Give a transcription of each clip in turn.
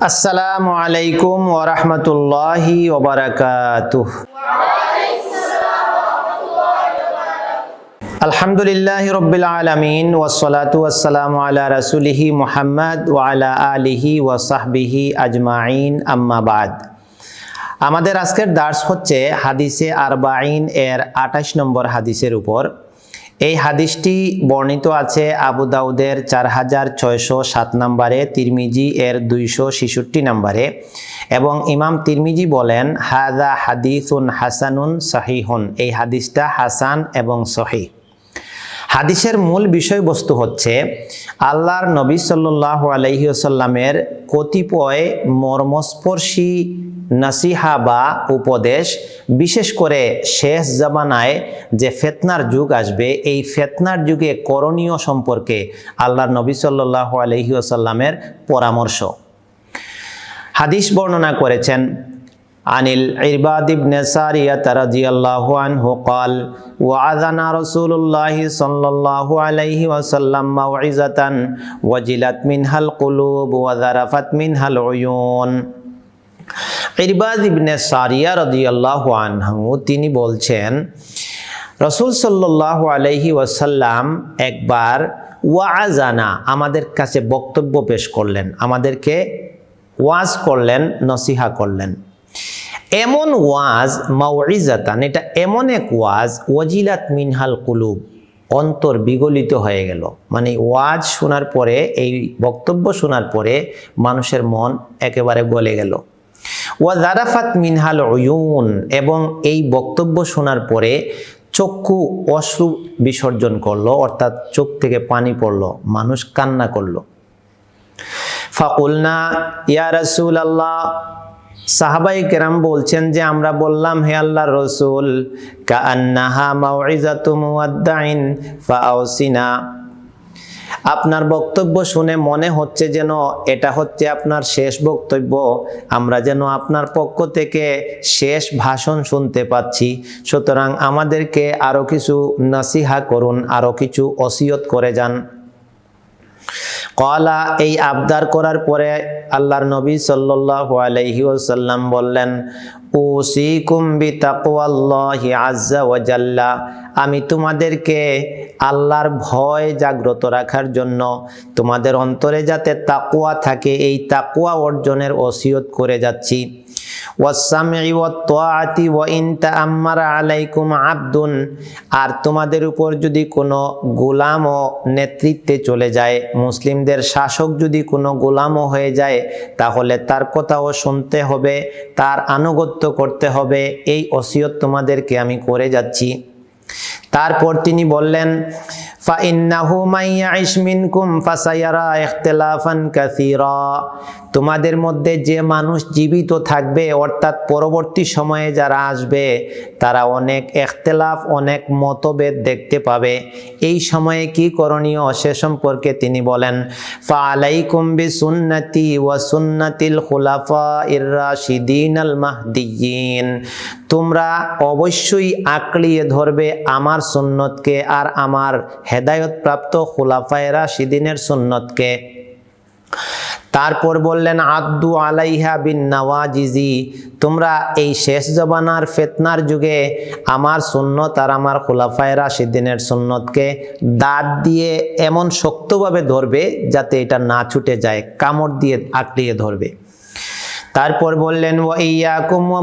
আসসালামু আলাইকুম ওরহমতুল্লাহি ওবরাকাতুহ আলহামদুলিল্লাহ রব্বিল আলমিন ওসলাতু আসসালামু আলা রাসুলিহি মুহাম্মদ ওয়ালা আলিহি ওয়াসাহবিহি আজমাইন আম্মাবাদ আমাদের আজকের দার্স হচ্ছে হাদিসে আরবাইন এর আঠাশ নম্বর হাদিসের উপর। এই হাদিসটি বর্ণিত আছে আবু দাউদের চার হাজার ছয়শো সাত নম্বরে, তিরমিজি এর দুইশো ছেষট্টি নম্বরে এবং ইমাম তিরমিজি বলেন হাদা হাদিসুন হাসানুন সহিহুন। এই হাদিসটা হাসান এবং সহি হাদিসের মূল বিষয়বস্তু হচ্ছে, আল্লাহর নবী সাল্লাহ আলহিউসাল্লামের কতিপয় মর্মস্পর্শী নাসিহা বা উপদেশ বিশেষ করে শেষ জামানায় যে ফেতনার যুগ আসবে এই ফেতনার যুগে করণীয় সম্পর্কে আল্লাহর নবী সাল্লাহ আলহিউসাল্লামের পরামর্শ হাদিস বর্ণনা করেছেন আনিল ইরবাদ ইবনে সারিয়াত রাদিয়াল্লাহু আনহু قال وعظنا رسول الله صلى الله عليه وسلم موعظة وجلت منها القلوب وذرفت منها العيون ইরবাদ ইবনে সারিয়া তিনি বলছেন, রসুল সাল্লাল্লাহু আলাইহি ওয়াসাল্লাম একবার ওয়াজানা আমাদের কাছে বক্তব্য পেশ করলেন, আমাদেরকে ওয়াজ করলেন, নসিহা করলেন। এমন ওয়াজ মাউইজাতান এটা এমন এক ওয়াজ, ওয়াজিলাত মিনহাল কুলুব, অন্তর বিগলিত হয়ে গেল। মানে ওয়াজ শোনার পরে, এই বক্তব্য শোনার পরে মানুষের মন একেবারে গলে গেল। ওয়া জারাফাত মিনহাল অয়ুন এবং এই বক্তব্য শোনার পরে চক্ষু অশ্রু বিসর্জন করল, অর্থাৎ চোখ থেকে পানি পড়ল, মানুষ কান্না করল। ফাকুলনা, ইয়া রাসূল আল্লাহ সাহাবাই কেরাম বলছেন যে, আমরা বললাম, হে আল্লাহ রসুল কান্নাহা মাউইজাতু মুয়াদ্দাইন ফাউসিনা আপনার বক্তব্য শুনে মনে হচ্ছে যেন এটা হচ্ছে আপনার শেষ বক্তব্য। আমরা যেন আপনার পক্ষ থেকে শেষ ভাষণ শুনতে পাচ্ছি। সুতরাং আমাদেরকে আরও কিছু নাসিহা করুন আরও কিছু অসিয়ত করে যান। কলা, এই আবদার করার পরে আল্লাহর নবী সাল্লাল্লাহু আলহি ওসাল্লাম বললেন কুম্বি তাকুয়াল্লাহি আজ্জা ওয়াজাল্লা আমি তোমাদেরকে আল্লাহর ভয় জাগ্রত রাখার জন্য তোমাদের অন্তরে যাতে তাকুয়া থাকে, এই তাকুয়া অর্জনের ওসিয়ত করে যাচ্ছি। ওয়াসামি ওয়াত্তাআতি ওয়া ইন তাআম্মারা আলাইকুম আবদুন। আর তোমাদের উপর যদি কোনো গোলাম ও নেতৃত্বে চলে যায়, মুসলিমদের শাসক যদি কোনো গোলামও হয়ে যায়, তাহলে তার কথাও শুনতে হবে, তার আনুগত্য করতে হবে, এই ওসিয়ত তোমাদেরকে আমি করে যাচ্ছি। তারপর তিনি বললেন, ফাইন্নাহু মাইয়াইশ মিনকুম ফাসায়ারা ইখতিলাফান কাসীরা। তোমাদের মধ্যে যে মানুষ জীবিত থাকবে, অর্থাৎ পরবর্তী সময়ে যারা আসবে, তারা অনেক এখতেলাফ, অনেক মতভেদ দেখতে পাবে। এই সময়ে কি করণীয়? সে সম্পর্কে তিনি বলেন ফা আলাইকুম বি সুন্নতি ওয়া সুন্নাতিল খুলাফা ইর রাশিদিন আল মাহদিয়িন তোমরা অবশ্যই আঁকড়িয়ে ধরবে আমার সুন্নতকে আর আমার হেদায়তপ্রাপ্ত খুলাফায় সিদিনের সুন্নতকে। তারপর বললেন, আদ্দু আলাইহা বিন নওয়াজিজি, তোমরা এই শেষ জবানার ফেতনার যুগে আমার সুন্নত আর আমার খোলাফায় রাশিদ্দিনের সুন্নতকে দাঁত দিয়ে এমন শক্তভাবে ধরবে যাতে এটা না ছুটে যায়, কামড় দিয়ে আঁকড়িয়ে ধরবে। তারপর বললেন ও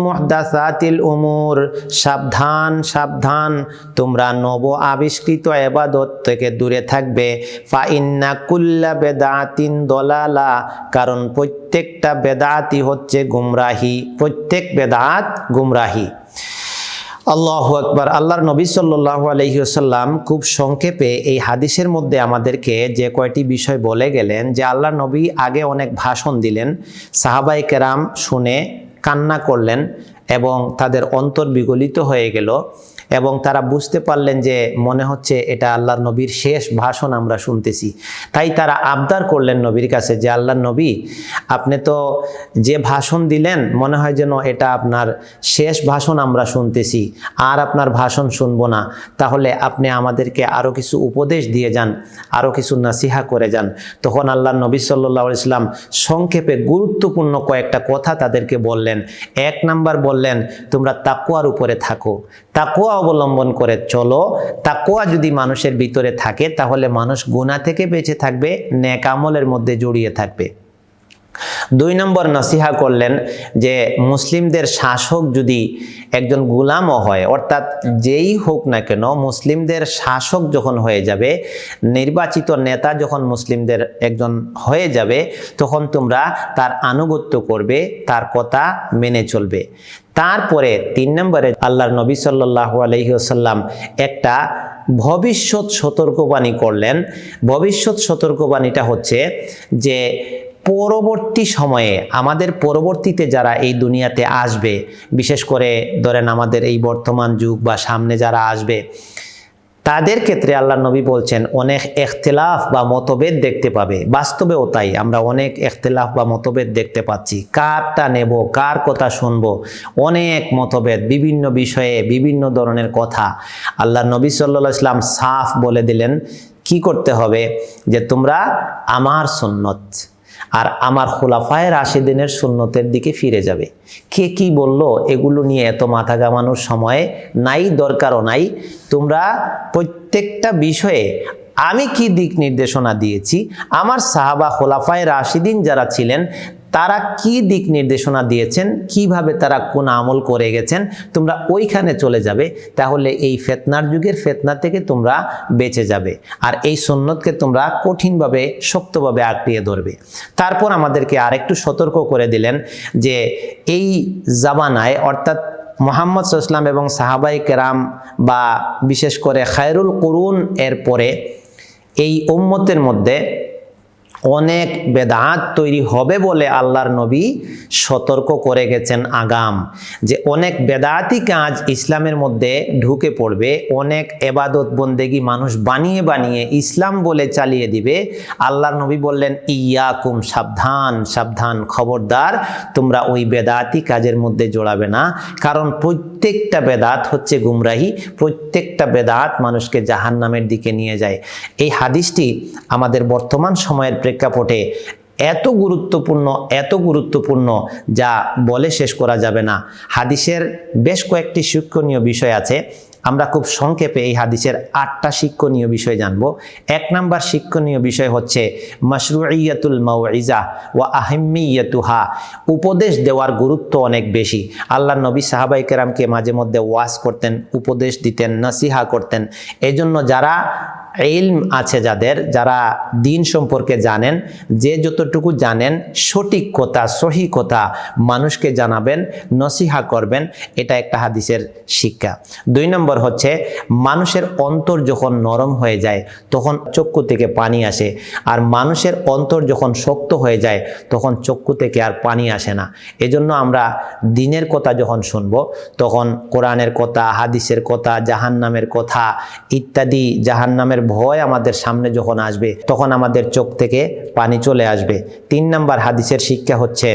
মুহদাসাতিল উমুর। সাবধান সাবধান, তোমরা নব আবিষ্কৃত এবাদত থেকে দূরে থাকবে। ফা ইন্না কুল্লা বেদাতিন দলালা, কারণ প্রত্যেকটা বেদাতি হচ্ছে গুমরাহি, প্রত্যেক বেদাত গুমরাহি। আল্লাহ আকবার। আল্লাহর নবী সাল্লাহ আলহিউসাল্লাম খুব সংক্ষেপে এই হাদিসের মধ্যে আমাদেরকে যে কয়টি বিষয় বলে গেলেন যে আল্লাহ নবী আগে অনেক ভাষণ দিলেন সাহাবাই কেরাম শুনে কান্না করলেন এবং তাদের অন্তর বিগলিত হয়ে গেল। এবং তারা বুঝতে পারলেন যে মনে হচ্ছে এটা আল্লাহর নবীর শেষ ভাষণ আমরা শুনতেছি। তাই তারা আবদার করলেন নবীর কাছে যে, আল্লাহর নবী, আপনি তো যে ভাষণ দিলেন, মনে হয় যেন এটা আপনার শেষ ভাষণ আমরা শুনতেছি, আর আপনার ভাষণ শুনব না। তাহলে আপনি আমাদেরকে আরও কিছু উপদেশ দিয়ে যান আরও কিছু নাসিহা করে যান। তখন আল্লাহ নবী সাল্লাহ ইসলাম সংক্ষেপে গুরুত্বপূর্ণ কয়েকটা কথা তাদেরকে বললেন। এক নাম্বার বললেন, তোমরা তাকুয়ার উপরে থাকো তাকুয়া অবলম্বন করে চলো। তাকুয়া যদি মানুষের ভিতরে থাকে, তাহলে মানুষ গুণা থেকে বেঁচে থাকবে, ন্যাক আমলের মধ্যে জড়িয়ে থাকবে। দুই নম্বর নসিহা করলেন যে মুসলিমদের শাসক যদি একজন গুলামও হয়, অর্থাৎ যেই হোক না কেন, মুসলিমদের শাসক যখন হয়ে যাবে, নির্বাচিত নেতা যখন মুসলিমদের একজন হয়ে যাবে, তখন তোমরা তার আনুগত্য করবে, তার কথা মেনে চলবে। তারপরে তিন নম্বরে আল্লাহর নবী সাল্লাহ আলহিহাসাল্লাম একটা ভবিষ্যৎ সতর্কবাণী করলেন। ভবিষ্যৎ সতর্কবাণীটা হচ্ছে যে পরবর্তী সময়ে আমাদের পরবর্তীতে যারা এই দুনিয়াতে আসবে, বিশেষ করে ধরেন আমাদের এই বর্তমান যুগ বা সামনে যারা আসবে, তাদের ক্ষেত্রে আল্লাহ নবী বলছেন, অনেক এখতেলাফ বা মতভেদ দেখতে পাবে। বাস্তবেও তাই, আমরা অনেক এখতেলাফ বা মতভেদ দেখতে পাচ্ছি। কারটা নেব, কার কথা শুনব? অনেক মতভেদ, বিভিন্ন বিষয়ে বিভিন্ন ধরনের কথা। আল্লাহ নবী সাল্লা ইসলাম সাফ বলে দিলেন, কি করতে হবে? যে তোমরা আমার সুন্নত আর আমার খোলাফায় রাশিদিনের শূন্যতের দিকে ফিরে যাবে। কে কি বলল, এগুলো নিয়ে এত মাথা গামানোর সময় নাই, দরকারও নাই। তোমরা প্রত্যেকটা বিষয়ে আমি কি দিক নির্দেশনা দিয়েছি? আমার সাহাবা খোলাফায় রাশিদিন যারা ছিলেন তারা কি দিক নির্দেশনা দিয়েছেন? কীভাবে তারা কোন আমল করে গেছেন? তোমরা ওইখানে চলে যাবে, তাহলে এই ফেতনার যুগের ফেতনা থেকে তোমরা বেঁচে যাবে আর এই সুন্নতকে তোমরা কঠিনভাবে, শক্তভাবে আঁকড়িয়ে ধরবে। তারপর আমাদেরকে আরেকটু সতর্ক করে দিলেন যে এই জামানায়, অর্থাৎ মোহাম্মদ সাল্লাম এবং সাহাবাই কেরাম বা বিশেষ করে খায়রুল করুন এর পরে এই উম্মতের মধ্যে অনেক বেদাত তৈরি হবে বলে আল্লাহর নবী সতর্ক করে গেছেন আগাম, যে অনেক বেদাতি কাজ ইসলামের মধ্যে ঢুকে পড়বে, অনেক এবাদত বন্দেগি মানুষ বানিয়ে বানিয়ে ইসলাম বলে চালিয়ে দিবে। আল্লাহর নবী বললেন, ইয়াকুম সাবধান সাবধান খবরদার, তোমরা ওই বেদাতি কাজের মধ্যে জোড়াবে না। কারণ প্রত্যেকটা বেদাত হচ্ছে গুমরাহি, প্রত্যেকটা বেদাত মানুষকে জাহান নামের দিকে নিয়ে যায়। এই হাদিসটি আমাদের বর্তমান সময়ের প্রেক্ষাপটে এত গুরুত্বপূর্ণ এত গুরুত্বপূর্ণ যা বলে শেষ করা যাবে না। হাদিসের বেশ কয়েকটি শিক্ষণীয় বিষয় আছে। আমরা খুব সংক্ষেপে এই হাদিসের আটটা শিক্ষণীয় বিষয় জানব। এক নাম্বার শিক্ষণীয় বিষয় হচ্ছে মশরুইয়াতুল মাউইজা ওয়া আহিমিয়াতুহা উপদেশ দেওয়ার গুরুত্ব অনেক বেশি। আল্লাহ নবী সাহাবাই কেরামকে মাঝে মধ্যে ওয়াজ করতেন, উপদেশ দিতেন, নসিহা করতেন। এজন্য যারা ইলম আছে যাদের, যারা দিন সম্পর্কে জানেন, যে যতটুকু জানেন, সঠিক কথা, সহি কথা মানুষকে জানাবেন, নসিহা করবেন, এটা একটা হাদিসের শিক্ষা। দুই নম্বর হচ্ছে, মানুষের অন্তর যখন নরম হয়ে যায়, তখন চক্ষু থেকে পানি আসে। আর মানুষের অন্তর যখন শক্ত হয়ে যায়, তখন চক্ষু থেকে আর পানি আসে না। এজন্য আমরা দিনের কথা যখন শুনব, তখন কোরআনের কথা, হাদিসের কথা, জাহান্নামের কথা ইত্যাদি জাহান্নামের ভয় আমাদের সামনে যখন আসবে, তখন আমাদের চোখ থেকে পানি চলে আসবে। তিন নাম্বার হাদিসের শিক্ষা হচ্ছে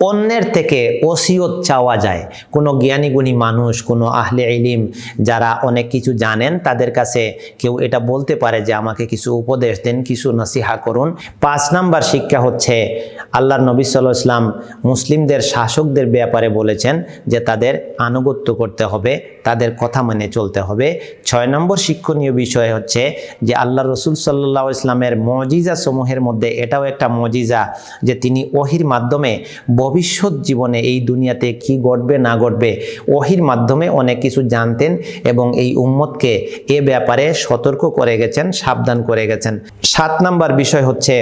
অন্যের থেকে ওসিয়ত চাওয়া যায়। কোনো জ্ঞানী গুণী মানুষ, কোনো আহলে ইলিম যারা অনেক কিছু জানেন, তাদের কাছে কেউ এটা বলতে পারে যে, আমাকে কিছু উপদেশ দেন, কিছু নসিহা করুন। পাঁচ নাম্বার শিক্ষা হচ্ছে, আল্লাহর নবী সাল্লাহ ইসলাম মুসলিমদের শাসকদের ব্যাপারে বলেছেন যে, তাদের আনুগত্য করতে হবে, তাদের কথা মেনে চলতে হবে। ছয় নম্বর শিক্ষণীয় বিষয় হচ্ছে যে আল্লাহ রসুল সাল্লাহ ইসলামের মজিজা সমূহের মধ্যে এটাও একটা মজিজা যে, তিনি ওহির মাধ্যমে ভবিষ্যৎ জীবনে এই দুনিয়াতে কি ঘটবে, না ঘটবে, ওহির মাধ্যমে অনেক কিছু জানতেন এবং এই উম্মতকে এ ব্যাপারে সতর্ক করে গেছেন, সাবধান করে গেছেন। সাত নাম্বার বিষয় হচ্ছে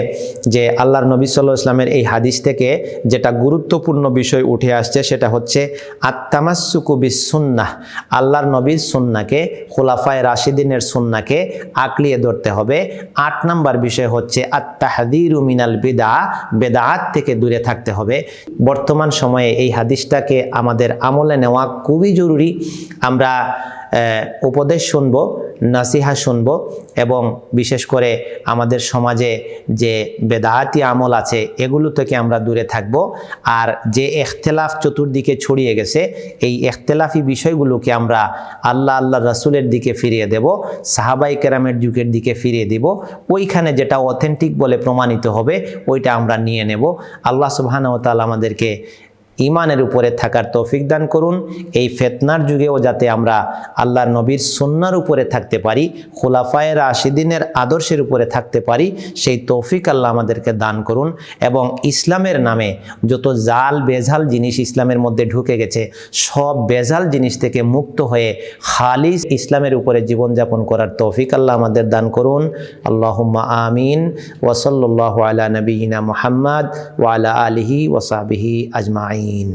যে আল্লাহর নবী সাল্লাহ ইসলামের এই হাদিস থেকে যেটা গুরুত্বপূর্ণ বিষয় উঠে আসছে সেটা হচ্ছে আত্মামাসুকুবি সুন্নাহ আল্লাহর নবীর সুন্নাকে খোলাফায় রাশিদিনের সুন্নাকে আঁকড়িয়ে ধরতে হবে। আট নাম্বার বিষয় হচ্ছে আত্মাহাদির মিনাল বেদা বেদাত থেকে দূরে থাকতে হবে। বর্তমান সময়ে এই হাদিসটাকে আমাদের আমলে নেওয়া খুবই জরুরি। আমরা উপদেশ শুনব, নাসিহা শুনব এবং বিশেষ করে আমাদের সমাজে যে বেদাহাতি আমল আছে এগুলো থেকে আমরা দূরে থাকব। আর যে এখতেলাফ চতুর্দিকে ছড়িয়ে গেছে, এই এখতেলাফি বিষয়গুলোকে আমরা আল্লাহ আল্লাহ রাসুলের দিকে ফিরিয়ে দেব, সাহাবাই কেরামের যুগের দিকে ফিরিয়ে দিব। ওইখানে যেটা অথেন্টিক বলে প্রমাণিত হবে, ওইটা আমরা নিয়ে নেব। আল্লাহ তাআলা আমাদেরকে ইমানের উপরে থাকার তৌফিক দান করুন। এই ফেতনার যুগেও যাতে আমরা আল্লাহর নবীর সুন্নার উপরে থাকতে পারি খোলাফায়ের আশিদিনের আদর্শের উপরে থাকতে পারি, সেই তৌফিক আল্লাহ আমাদেরকে দান করুন। এবং ইসলামের নামে যত জাল, বেজাল জিনিস ইসলামের মধ্যে ঢুকে গেছে, সব বেজাল জিনিস থেকে মুক্ত হয়ে খালিস ইসলামের উপরে জীবনযাপন করার তৌফিক আল্লাহ আমাদের দান করুন। আল্লাহুম্মা আমিন। ওসল্লাহ আলা নবীনা মোহাম্মদ ওয়ালা আলিহি ওসাবিহি আজমাইন। Amen.